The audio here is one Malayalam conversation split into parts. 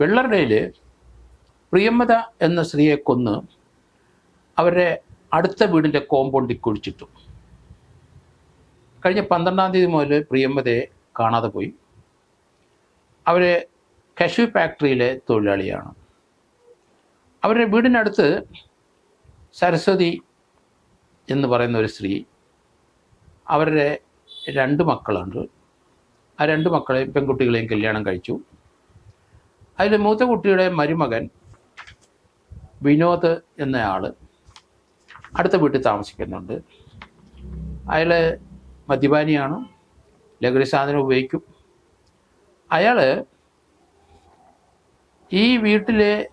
വെള്ളറടയിൽ പ്രിയമ്മത എന്ന സ്ത്രീയെ കൊന്ന് അവരുടെ അടുത്ത വീടിന്റെ കോമ്പൗണ്ടിൽ കുഴിച്ചിട്ടു. കഴിഞ്ഞ പന്ത്രണ്ടാം തീയതി മുതൽ പ്രിയമ്മതയെ കാണാതെ പോയി. അവർ കശു ഫാക്ടറിയിലെ തൊഴിലാളിയാണ്. അവരുടെ വീടിനടുത്ത് സരസ്വതി എന്ന് പറയുന്ന ഒരു സ്ത്രീ അവരുടെ രണ്ട് മക്കളുണ്ട്. ആ രണ്ട് മക്കളെയും പെൺകുട്ടികളെയും കല്യാണം കഴിച്ചു. അതിൽ മൂത്ത കുട്ടിയുടെ മരുമകൻ വിനോദ് എന്നയാൾ അടുത്ത വീട്ടിൽ താമസിക്കുന്നുണ്ട്. അയാൾ മദ്യപാനിയാണ് ലഹരി സാധനം ഉപയോഗിക്കും. അയാൾ ഈ വീട്ടിൽ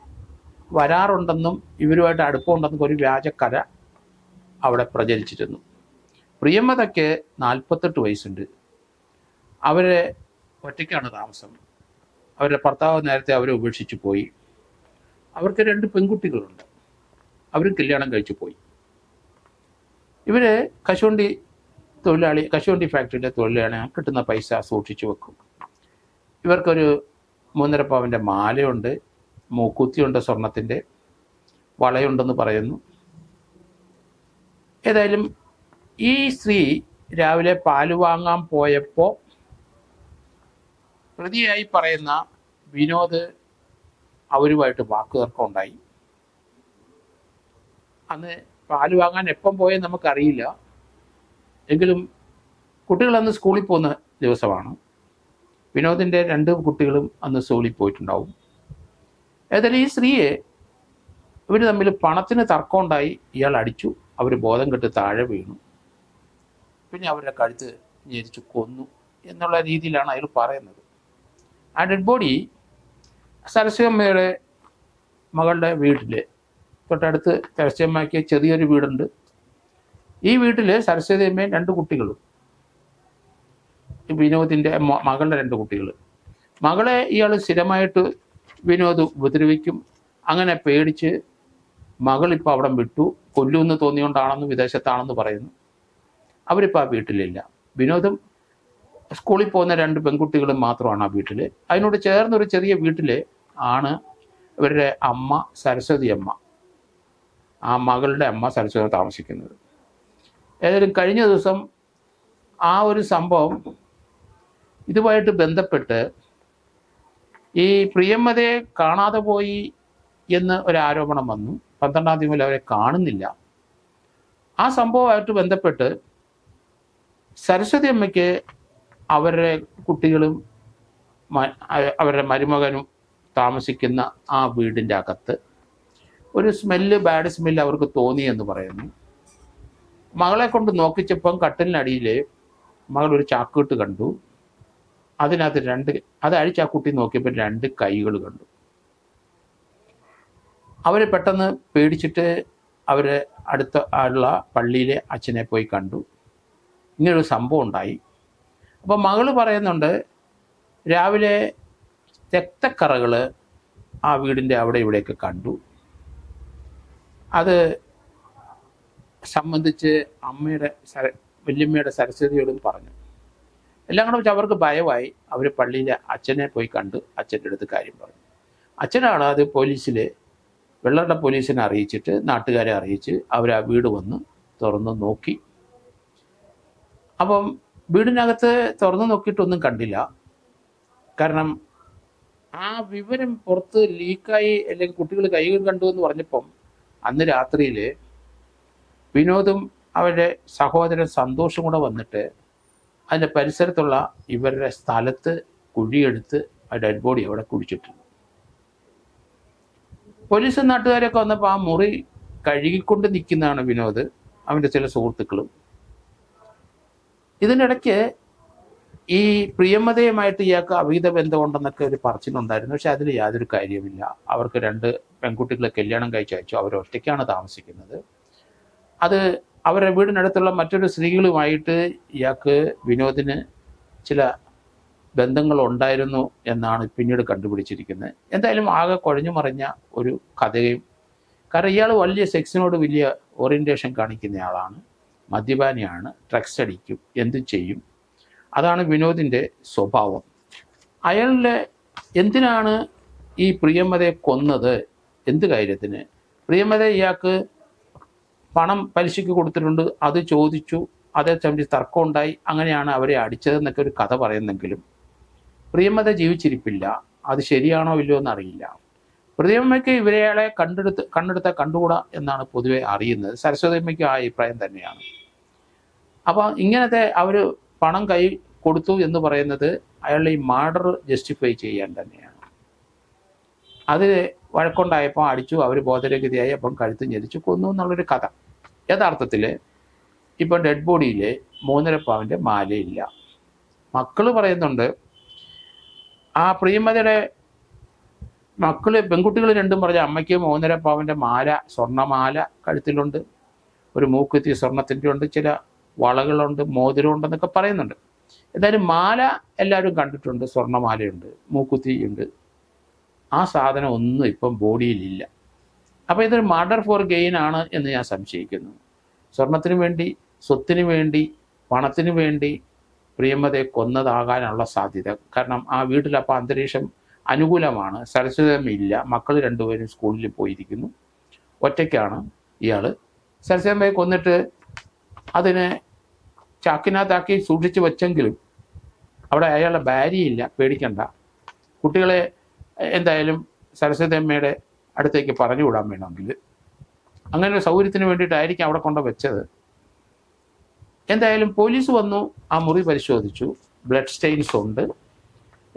വരാറുണ്ടെന്നും ഇവരുമായിട്ട് അടുപ്പമുണ്ടെന്നും ഒരു വ്യാജക്കര അവിടെ പ്രചരിച്ചിരുന്നു. പ്രിയമ്മതയ്ക്ക് നാൽപ്പത്തെട്ട് വയസ്സുണ്ട്. അവരെ ഒറ്റയ്ക്കാണ് താമസം. അവരുടെ ഭർത്താവ് നേരത്തെ അവരെ ഉപേക്ഷിച്ച് പോയി. അവർക്ക് രണ്ട് പെൺകുട്ടികളുണ്ട്. അവർ കല്യാണം കഴിച്ചു പോയി. ഇവർ കശുവണ്ടി തൊഴിലാളി കശുവണ്ടി ഫാക്ടറിയുടെ തൊഴിലാളിയാണ്. കിട്ടുന്ന പൈസ സൂക്ഷിച്ചു വെക്കും. ഇവർക്കൊരു മൂന്നര പവന്റെ മാലയുണ്ട് മൂക്കുത്തിയുണ്ട് സ്വർണത്തിന്റെ വളയുണ്ടെന്ന് പറയുന്നു. ഏതായാലും ഈ സ്ത്രീ രാവിലെ പാൽ വാങ്ങാൻ പോയപ്പോൾ പ്രതിയായി പറയുന്ന വിനോദ് അവരുമായിട്ട് വാക്കുതർക്കം ഉണ്ടായി അന്ന് പാൽ വാങ്ങാൻ എപ്പം പോയെന്ന് നമുക്കറിയില്ല. എങ്കിലും കുട്ടികൾ അന്ന് സ്കൂളിൽ പോകുന്ന ദിവസമാണ്. വിനോദിന്റെ രണ്ട് കുട്ടികളും അന്ന് സ്കൂളിൽ പോയിട്ടുണ്ടാവും. ഏതായാലും ഈ സ്ത്രീയെ ഇവർ തമ്മിൽ പണത്തിന് തർക്കമുണ്ടായി. ഇയാൾ അടിച്ചു. അവർ ബോധം കെട്ട് താഴെ വീണു. പിന്നെ അവരുടെ കഴുത്ത് ഞെരിച്ചു കൊന്നു എന്നുള്ള രീതിയിലാണ് അയാൾ പറയുന്നത്. ആ ഡെഡ് ബോഡി സരസ്വമ്മയുടെ മകളുടെ വീട്ടിൽ തൊട്ടടുത്ത് സരസ്വമ്മയ്ക്ക് ചെറിയൊരു വീടുണ്ട്. ഈ വീട്ടിൽ സരസ്വതി അമ്മയും രണ്ട് കുട്ടികളും. വിനോദിന്റെ മകളുടെ രണ്ട് കുട്ടികൾ മകളെ ഇയാൾ സ്ഥിരമായിട്ട് വിനോദ് ഉപദ്രവിക്കും. അങ്ങനെ പേടിച്ച് മകളിപ്പോൾ അവിടെ വിട്ടു. കൊല്ലുമെന്ന് തോന്നിയോണ്ടാണെന്ന് വിദേശത്താണെന്ന് പറയുന്നു. അവരിപ്പോൾ ആ വീട്ടിലില്ല. വിനോദും സ്കൂളിൽ പോകുന്ന രണ്ട് പെൺകുട്ടികളും മാത്രമാണ് ആ വീട്ടിൽ അതിനോട് ചേർന്നൊരു ചെറിയ വീട്ടിൽ ആണ് ഇവരുടെ അമ്മ സരസ്വതി അമ്മ. ആ മകളുടെ അമ്മ സരസ്വതി താമസിക്കുന്നത്. ഏതായാലും കഴിഞ്ഞ ദിവസം ആ ഒരു സംഭവം ഇതുമായിട്ട് ബന്ധപ്പെട്ട് ഈ പ്രിയമ്മതയെ കാണാതെ പോയി എന്ന് ഒരു ആരോപണം വന്നു. പന്ത്രണ്ടാം തീയതി മുതൽ അവരെ കാണുന്നില്ല. ആ സംഭവമായിട്ട് ബന്ധപ്പെട്ട് സരസ്വതി അമ്മയ്ക്ക് അവരുടെ കുട്ടികളും അവരുടെ മരുമകനും താമസിക്കുന്ന ആ വീടിന്റെ അകത്ത് ഒരു സ്മെല്ല് ബാഡ് സ്മെല്ല് അവർക്ക് തോന്നി എന്ന് പറയുന്നു. മകളെ കൊണ്ട് നോക്കിച്ചപ്പം കട്ടിലിനടിയിൽ മകൾ ഒരു ചാക്കിട്ട് കണ്ടു. അതിനകത്ത് രണ്ട് അത് അഴിച്ച് ആ കുട്ടി നോക്കിയപ്പോൾ രണ്ട് കൈകൾ കണ്ടു. അവർ പെട്ടെന്ന് പേടിച്ചിട്ട് അവരെ അടുത്ത ആളുള്ള പള്ളിയിലെ അച്ഛനെ പോയി കണ്ടു. ഇങ്ങനൊരു സംഭവം ഉണ്ടായി. അപ്പോൾ മകൾ പറയുന്നുണ്ട് രാവിലെ രക്തക്കറകൾ ആ വീടിന്റെ അവിടെ ഇവിടെയൊക്കെ കണ്ടു. അത് സംബന്ധിച്ച് അമ്മയുടെ സര വല്യമ്മയുടെ സരസ്വതിയോടും പറഞ്ഞു. എല്ലാം കൂടെ വെച്ച് അവർക്ക് ഭയമായി. അവർ പള്ളിയിലെ അച്ഛനെ പോയി കണ്ട് അച്ഛന്റെ അടുത്ത് കാര്യം പറഞ്ഞു. അച്ഛനാണ് അത് പോലീസിൽ വെള്ളറട പോലീസിനെ അറിയിച്ചിട്ട് നാട്ടുകാരെ അറിയിച്ച് അവർ ആ വീട് വന്ന് തുറന്ന് നോക്കി. അപ്പം വീടിനകത്ത് തുറന്നു നോക്കിയിട്ടൊന്നും കണ്ടില്ല. കാരണം ആ വിവരം പുറത്ത് ലീക്കായി അല്ലെങ്കിൽ കുട്ടികൾ കൈകൾ കണ്ടു എന്ന് പറഞ്ഞപ്പം അന്ന് രാത്രിയിൽ വിനോദും അവരുടെ സഹോദരൻ സന്തോഷം കൂടെ വന്നിട്ട് അതിന്റെ പരിസരത്തുള്ള ഇവരുടെ സ്ഥലത്ത് കുഴിയെടുത്ത് ആ ഡെഡ് ബോഡി അവിടെ കുഴിച്ചിട്ടുണ്ട് പോലീസും നാട്ടുകാരൊക്കെ വന്നപ്പോൾ ആ മുറി കഴുകിക്കൊണ്ട് നിൽക്കുന്നതാണ് വിനോദ് അവന്റെ ചില സുഹൃത്തുക്കളും. ഇതിനിടയ്ക്ക് ഈ പ്രിയമതയുമായിട്ട് ഇയാൾക്ക് അവിഹിത ബന്ധമുണ്ടെന്നൊക്കെ ഒരു പറച്ചിലുണ്ടായിരുന്നു. പക്ഷെ അതിൽ യാതൊരു കാര്യവുമില്ല. അവർക്ക് രണ്ട് പെൺകുട്ടികളെ കല്യാണം കഴിച്ച് അയച്ചു. അവർ ഒറ്റയ്ക്കാണ് താമസിക്കുന്നത്. അത് അവരുടെ വീടിനടുത്തുള്ള മറ്റൊരു സ്ത്രീകളുമായിട്ട് ഇയാൾക്ക് വിനോദിന് ചില ബന്ധങ്ങൾ ഉണ്ടായിരുന്നു എന്നാണ് പിന്നീട് കണ്ടുപിടിച്ചിരിക്കുന്നത്. എന്തായാലും ആകെ കുഴഞ്ഞു മറിഞ്ഞ ഒരു കഥയും. കാരണം ഇയാൾ വലിയ സെക്സിനോട് വലിയ ഓറിയന്റേഷൻ കാണിക്കുന്ന ആളാണ്. മദ്യപാനിയാണ് ഡ്രഗ്സ് അടിക്കും എന്തു ചെയ്യും. അതാണ് വിനോദിന്റെ സ്വഭാവം. അയാളുടെ എന്തിനാണ് ഈ പ്രിയമതയെ കൊന്നത്? എന്ത് കാര്യത്തിന്? പ്രിയമത ഇയാൾക്ക് പണം പലിശയ്ക്ക് കൊടുത്തിട്ടുണ്ട് അത് ചോദിച്ചു അതേ സംബന്ധിച്ച് തർക്കം ഉണ്ടായി അങ്ങനെയാണ് അവരെ അടിച്ചതെന്നൊക്കെ ഒരു കഥ പറയുന്നെങ്കിലും പ്രിയമത ജീവിച്ചിരിപ്പില്ല. അത് ശരിയാണോ ഇല്ലയോ എന്നറിയില്ല. പ്രിയമ്മയ്ക്ക് ഇവരെയാളെ കണ്ടെടുത്ത് കണ്ടെടുത്ത കണ്ടുകൂടാ എന്നാണ് പൊതുവെ അറിയുന്നത്. സരസ്വതിയമ്മയ്ക്കും ആ അഭിപ്രായം തന്നെയാണ്. അപ്പോൾ ഇങ്ങനത്തെ അവർ പണം കൈ കൊടുത്തു എന്ന് പറയുന്നത് അയാളുടെ ഈ മർഡർ ജസ്റ്റിഫൈ ചെയ്യാൻ തന്നെയാണ്. അത് വഴക്കുണ്ടായപ്പോൾ അടിച്ചു അവർ ബോധരഗതിയായി അപ്പം കഴുത്ത് ഞെരിച്ചു കൊന്നു എന്നുള്ളൊരു കഥ. യഥാർത്ഥത്തിൽ ഇപ്പം ഡെഡ് ബോഡിയിൽ മൂന്നര പവന്റെ മാലയില്ല. മക്കൾ പറയുന്നുണ്ട് ആ പ്രിയമതയുടെ മക്കൾ പെൺകുട്ടികൾ രണ്ടും പറഞ്ഞ അമ്മയ്ക്ക് മൂന്നര പാവന്റെ മാല സ്വർണമാല കഴുത്തിലുണ്ട്. ഒരു മൂക്കുത്തി സ്വർണത്തിന്റെ ഉണ്ട് ചില വളകളുണ്ട് മോതിരമുണ്ടെന്നൊക്കെ പറയുന്നുണ്ട്. എന്തായാലും മാല എല്ലാവരും കണ്ടിട്ടുണ്ട് സ്വർണമാലയുണ്ട് മൂക്കുത്തി ഉണ്ട് ആ സാധനം ഒന്നും ഇപ്പം ബോഡിയിലില്ല അപ്പോൾ ഇതൊരു മർഡർ ഫോർ ഗെയിൻ ആണ് എന്ന് ഞാൻ സംശയിക്കുന്നു. സ്വർണത്തിന് വേണ്ടി സ്വത്തിന് വേണ്ടി പണത്തിന് വേണ്ടി പ്രിയമതയെ കൊന്നതാകാനുള്ള സാധ്യത. കാരണം ആ വീട്ടിൽ അപ്പോൾ അന്തരീക്ഷം അനുകൂലമാണ്. സരസ്വതം ഇല്ല മക്കൾ രണ്ടുപേരും സ്കൂളിൽ പോയിരിക്കുന്നു. ഒറ്റയ്ക്കാണ് ഇയാൾ സരസ്വതമ്മയെ കൊന്നിട്ട് അതിനെ ചാക്കിനകത്താക്കി സൂക്ഷിച്ച് വെച്ചെങ്കിലും അവിടെ അയാളുടെ ഭാര്യയില്ല. പേടിക്കണ്ട. കുട്ടികളെ എന്തായാലും സരസ്വതമ്മയുടെ അടുത്തേക്ക് പറഞ്ഞു വിടാൻ വേണമെങ്കിൽ. അങ്ങനെ ഒരു സൗകര്യത്തിന് വേണ്ടിയിട്ടായിരിക്കും അവിടെ കൊണ്ട് വെച്ചത്. എന്തായാലും പോലീസ് വന്നു. ആ മുറി പരിശോധിച്ചു. ബ്ലഡ് സ്റ്റെയിൻസ് ഉണ്ട്.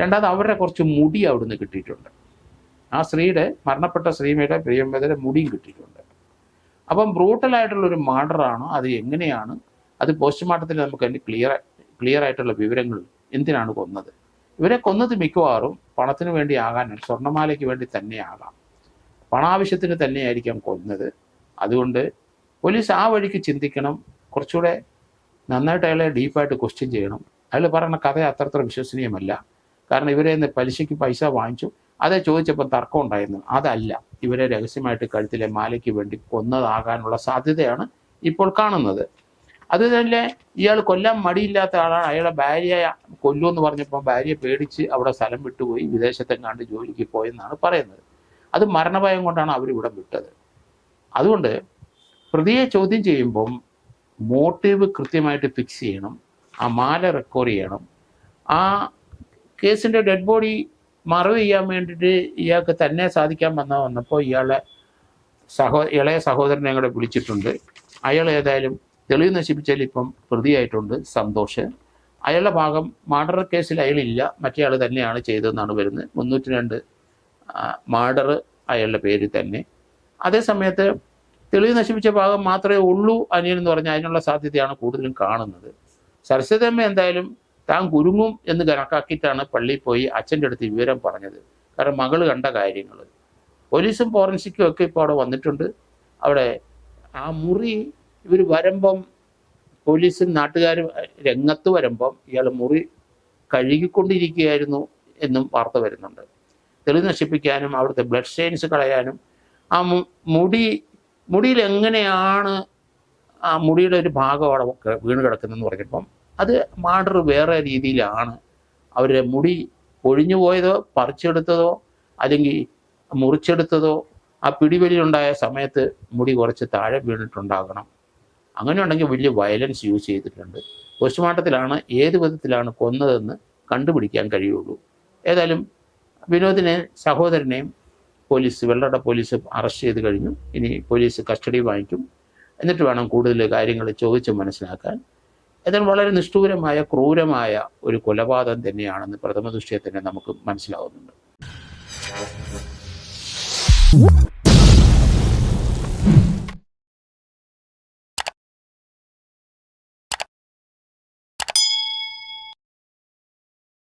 രണ്ടാമത് അവരുടെ കുറച്ച് മുടി അവിടുന്ന് കിട്ടിയിട്ടുണ്ട്. ആ സ്ത്രീയുടെ മരണപ്പെട്ട ശ്രീമയുടെ പ്രിയമ്പതയുടെ മുടിയും കിട്ടിയിട്ടുണ്ട്. അപ്പം ബ്രൂട്ടലായിട്ടുള്ള ഒരു മർഡറാണ് അത് എങ്ങനെയാണ്? അത് പോസ്റ്റ്മോർട്ടത്തിൽ നമുക്ക് അതിന്റെ ക്ലിയർ ക്ലിയർ ആയിട്ടുള്ള വിവരങ്ങൾ എന്തിനാണ് കൊന്നത്? ഇവരെ കൊന്നത് മിക്കവാറും പണത്തിന് വേണ്ടി ആകാൻ സ്വർണമാലയ്ക്ക് വേണ്ടി തന്നെ ആകാം. പണാവശ്യത്തിന് തന്നെയായിരിക്കാം കൊന്നത്. അതുകൊണ്ട് പോലീസ് ആ വഴിക്ക് ചിന്തിക്കണം. കുറച്ചുകൂടെ നന്നായിട്ട് അയാളെ ഡീപ്പായിട്ട് ക്വസ്റ്റ്യൻ ചെയ്യണം. അയാൾ പറയുന്ന കഥ അത്രത്ര വിശ്വസനീയമല്ല. കാരണം ഇവരെ പലിശയ്ക്ക് പൈസ വാങ്ങിച്ചു. അതേ ചോദിച്ചപ്പോൾ തർക്കം ഉണ്ടായിരുന്നു. അതല്ല. ഇവരെ രഹസ്യമായിട്ട് കഴുത്തിലെ മാലയ്ക്ക് വേണ്ടി കൊന്നതാകാനുള്ള സാധ്യതയാണ് ഇപ്പോൾ കാണുന്നത്. അത് തന്നെ ഇയാൾ കൊല്ലാൻ മടിയില്ലാത്ത ആളാണ്. അയാളെ ഭാര്യയെ കൊല്ലുമെന്ന് പറഞ്ഞപ്പോൾ ഭാര്യയെ പേടിച്ച് അവിടെ സ്ഥലം വിട്ടുപോയി വിദേശത്തെങ്ങാണ്ട് ജോലിക്ക് പോയെന്നാണ് പറയുന്നത്. അത് മരണഭയം കൊണ്ടാണ് അവർ വിട്ടത്. അതുകൊണ്ട് പ്രതിയെ ചോദ്യം ചെയ്യുമ്പം മോട്ടീവ് കൃത്യമായിട്ട് ഫിക്സ് ചെയ്യണം. ആ മാല റെക്കോർഡ് ചെയ്യണം. ആ കേസിന്റെ ഡെഡ് ബോഡി മറവ് ചെയ്യാൻ വേണ്ടിയിട്ട് ഇയാൾക്ക് തന്നെ സാധിക്കാൻ വന്ന വന്നപ്പോൾ ഇയാളെ സഹോ ഇളയ സഹോദരനെ കൂടെ വിളിച്ചിട്ടുണ്ട്. അയാൾ ഏതായാലും തെളിവ് നശിപ്പിച്ചാൽ ഇപ്പം പ്രതിയായിട്ടുണ്ട് സന്തോഷ്. അയാളുടെ ഭാഗം മർഡർ കേസിൽ അയാളില്ല മറ്റേയാൾ തന്നെയാണ് ചെയ്തതെന്നാണ് വരുന്നത്. മുന്നൂറ്റി രണ്ട് മർഡർ അയാളുടെ പേര് തന്നെ. അതേ സമയത്ത് തെളിവ് നശിപ്പിച്ച ഭാഗം മാത്രമേ ഉള്ളൂ അനിയൻ എന്ന് പറഞ്ഞാൽ അതിനുള്ള സാധ്യതയാണ് കൂടുതലും കാണുന്നത്. സരസ്വതമ്മ എന്തായാലും താൻ കുരുങ്ങും എന്ന് കണക്കാക്കിയിട്ടാണ് പള്ളിയിൽ പോയി അച്ഛന്റെ അടുത്ത് വിവരം പറഞ്ഞത്. കാരണം മകൾ കണ്ട കാര്യങ്ങൾ പോലീസും ഫോറൻസിക്കും ഒക്കെ ഇപ്പോൾ അവിടെ വന്നിട്ടുണ്ട്. അവിടെ ആ മുറി ഇവർ വരുമ്പം പോലീസും നാട്ടുകാരും രംഗത്ത് വരുമ്പം ഇയാൾ മുറി കഴുകിക്കൊണ്ടിരിക്കുകയായിരുന്നു എന്നും വാർത്ത വരുന്നുണ്ട്. തെളിവ് നശിപ്പിക്കാനും അവിടുത്തെ ബ്ലഡ് സ്റ്റെയിൻസ് കളയാനും ആ മുടി മുടിയിൽ എങ്ങനെയാണ് ആ മുടിയുടെ ഒരു ഭാഗം അവിടെ വീണ് കിടക്കുന്നതെന്ന് പറഞ്ഞപ്പം അത് മാഡർ വേറെ രീതിയിലാണ്. അവരുടെ മുടി ഒഴിഞ്ഞു പോയതോ പറിച്ചെടുത്തതോ അല്ലെങ്കിൽ മുറിച്ചെടുത്തതോ ആ പിടിവലിയുണ്ടായ സമയത്ത് മുടി കുറച്ച് താഴെ വീണിട്ടുണ്ടാകണം. അങ്ങനെ ഉണ്ടെങ്കിൽ വലിയ വയലൻസ് യൂസ് ചെയ്തിട്ടുണ്ട്. പോസ്റ്റ്മോർട്ടത്തിലാണ് ഏത് വിധത്തിലാണ് കൊന്നതെന്ന് കണ്ടുപിടിക്കാൻ കഴിയുള്ളൂ. ഏതായാലും വിനോദിനെ സഹോദരനെയും പോലീസ് വെള്ളട പോലീസ് അറസ്റ്റ് ചെയ്ത് കഴിഞ്ഞു. ഇനി പോലീസ് കസ്റ്റഡി വാങ്ങിക്കും. എന്നിട്ട് വേണം കൂടുതൽ കാര്യങ്ങൾ ചോദിച്ച് മനസ്സിലാക്കാൻ. ഏതായാലും വളരെ നിഷ്ഠൂരമായ ക്രൂരമായ ഒരു കൊലപാതകം തന്നെയാണെന്ന് പ്രഥമ ദൃഷ്ടിയെ തന്നെ നമുക്ക് മനസ്സിലാവുന്നുണ്ട്.